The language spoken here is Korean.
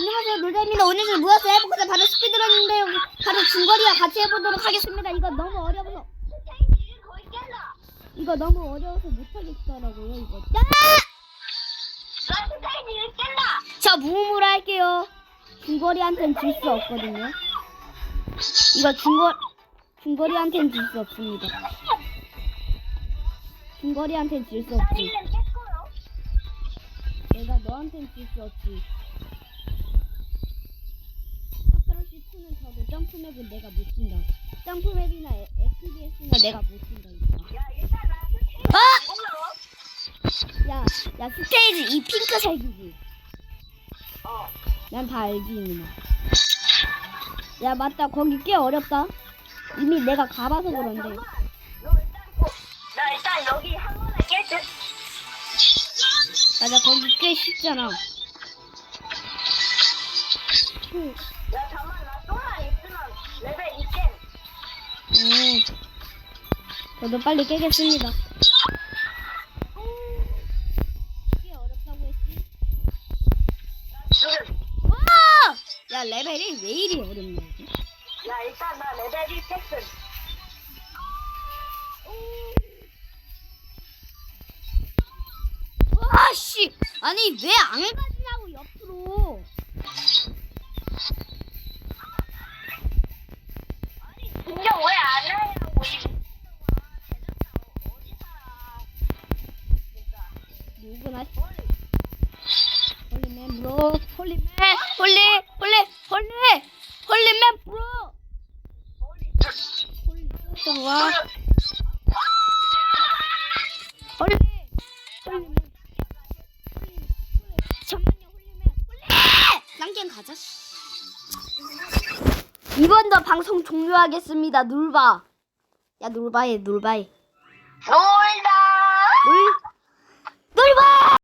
오늘 무엇을 해보고자 바로 스피드런인데요. 바로 중거리와 같이 해보도록 하겠습니다. 이거 너무 어려워서? 이거 너무 어려워서 못하겠더라고요. 이거. 야! 저 무음으로 할게요. 중거리한텐 질수 없거든요. 이거 중거 중거리한텐 질수 없습니다. 중거리한텐 질수 없지. 내가 너한텐 질수 없지. 카크로시 2는 저도 점프맵은 내가 못 진다. 점프맵이나 에- FBS는 내가 못 진다. 이거. 야 일단 나 스테이지 아! 올라와. 야, 야 스테이지 이 핑크색이지. 어. 난 다 알지 이미. 야 맞다 거기 꽤 어렵다. 이미 내가 가봐서 그런데. 나 일단 여기 한 번에 깼지. 맞아 거기 꽤 쉽잖아. 응. 야 또만 저도 빨리 깨겠습니다. 와! 야 레벨이 왜 이리 어렵냐? 야 일단 나 레벨 1 깼음. 와 씨! 아니 왜 안 가 누구나 홀리맨 브로 홀리맨 홀리 홀리 홀리 홀리맨 브로. 홀리 들어와 홀리 홀리맨. 홀리 잠만요 홀리맨 홀리. 랑겜 가자 이번 더 방송 종료하겠습니다. 놀바. 야 놀바해 놀바해. 놀다. 놀 놀바